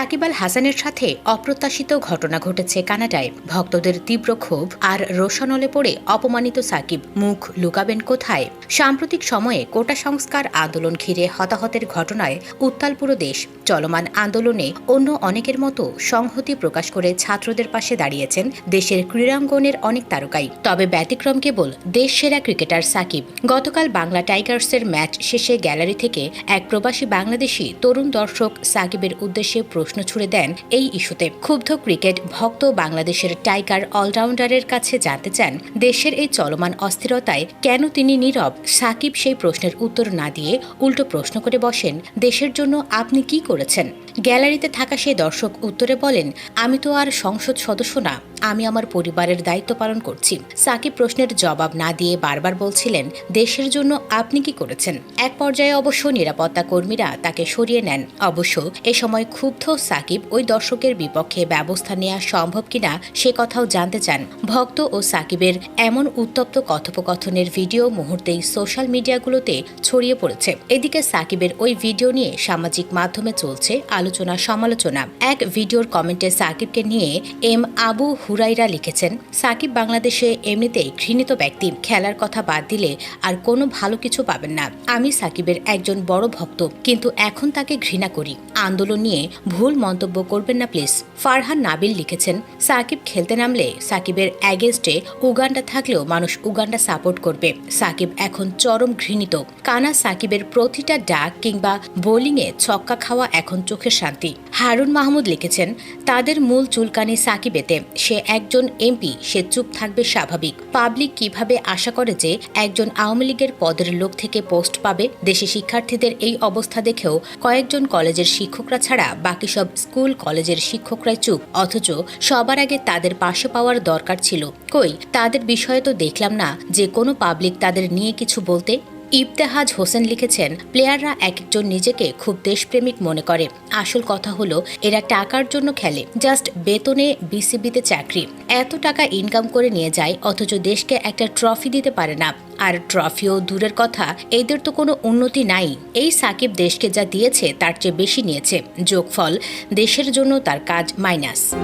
সাকিব আল হাসানের সাথে অপ্রত্যাশিত ঘটনা ঘটেছে কানাডায়। ভক্তদের তীব্র ক্ষোভ আর রোশনলে পড়ে অপমানিত সাকিব মুখ লুকাবেন কোথায়? সাম্প্রতিক সময়ে কোটা সংস্কার আন্দোলন ঘিরে হতাহতের ঘটনায় উত্তাল পুরো দেশ। চলমান আন্দোলনে অন্য অনেকের মতো সংহতি প্রকাশ করে ছাত্রদের পাশে দাঁড়িয়েছেন দেশের ক্রীড়াঙ্গনের অনেক তারকাই। তবে ব্যতিক্রম কেবল দেশ সেরা ক্রিকেটার সাকিব। গতকাল বাংলা টাইগার্সের ম্যাচ শেষে গ্যালারি থেকে এক প্রবাসী বাংলাদেশি তরুণ দর্শক সাকিবের উদ্দেশ্যে প্রশ্ন ছুড়ে দেন এই ইস্যুতে। ক্ষুব্ধ ক্রিকেট ভক্ত বাংলাদেশের টাইগার অলরাউন্ডারের কাছে জানতে চান, দেশের এই চলমান অস্থিরতায় কেন তিনি নীরব? সাকিব সেই প্রশ্নের উত্তর না দিয়ে উল্টো প্রশ্ন করে বসেন, দেশের জন্য আপনি কি করেছেন? গ্যালারিতে থাকা সেই দর্শক উত্তরে বলেন, আমি তো আর সংসদ সদস্য না, আমি আমার পরিবারের দায়িত্ব পালন করছি। সাকিব প্রশ্নের জবাব না দিয়ে বারবার বলছিলেন, দেশের জন্য আপনি কি করেছেন? এক পর্যায়ে অবশ্য নিরাপত্তা কর্মীরা তাকে সরিয়ে নেন। অবশ্য এ সময় ক্ষুব্ধ সাকিব ওই দর্শকের বিপক্ষে ব্যবস্থা নেওয়া সম্ভব কিনা সে কথাও জানতে চান। ভক্ত ও সাকিবের এমন উত্তপ্ত কথোপকথনের ভিডিও মুহূর্তেই সোশ্যাল মিডিয়াগুলোতে ছড়িয়ে পড়েছে। এদিকে সাকিবের ওই ভিডিও নিয়ে সামাজিক মাধ্যমে চলছে আলোচনা সমালোচনা। এক ভিডিওর কমেন্টে সাকিবকে নিয়ে এম আবু হুরাইরা লিখেছেন, সাকিব বাংলাদেশে এমনিতেই ঘৃণিত ব্যক্তি, খেলার কথা বাদ দিলে আর কোনো ভালো কিছু পাবেন না। আমি সাকিবের একজন বড় ভক্ত, কিন্তু এখন তাকে ঘৃণা করি। আন্দোলন নিয়ে ভুল মন্তব্য করবেন না, প্লিজ। ফারহান নাবিল লিখেছেন, সাকিব খেলতে নামলে সাকিবের অ্যাগেনস্টে উগান্ডা থাকলেও মানুষ উগান্ডা সাপোর্ট করবে। সাকিব এখন চরম ঘৃণিত। কানা সাকিবের প্রতিটা ডাক কিংবা বোলিংয়ে ছক্কা খাওয়া এখন চোখের শান্তি। হারুন মাহমুদ লিখেছেন, তাদের মূল চুলকানি সাকিবেতে, সে একজন এমপি, সে চুপ থাকবে স্বাভাবিক। পাবলিক কীভাবে আশা করে যে একজন আওয়ামী লীগের পদের লোক থেকে পোস্ট পাবে? দেশে শিক্ষার্থীদের এই অবস্থা দেখেও কয়েকজন কলেজের শিক্ষকরা ছাড়া বাকি সব স্কুল কলেজের শিক্ষকরাই চুপ। অথচ সবার আগে তাদের পাশে পাওয়ার দরকার ছিল। কই, তাদের বিষয়ে তো দেখলাম না যে কোনো পাবলিক তাদের নিয়ে কিছু বলতে ইবতেহাজ হোসেন লিখেছেন, প্লেয়াররা এক একজন নিজেকে খুব দেশপ্রেমিক মনে করে। আসল কথা হলো, এরা টাকার জন্য খেলে। জাস্ট বেতনে বিসিবিতে চাকরি। এত টাকা ইনকাম করে নিয়ে যায়, অথচ দেশকে একটা ট্রফি দিতে পারে না। আর ট্রফিও দূরের কথা, এদের তো কোনো উন্নতি নাই। এই সাকিব দেশকে যা দিয়েছে, তার চেয়ে বেশি নিয়েছে। যোগফল, দেশের জন্য তার কাজ মাইনাস।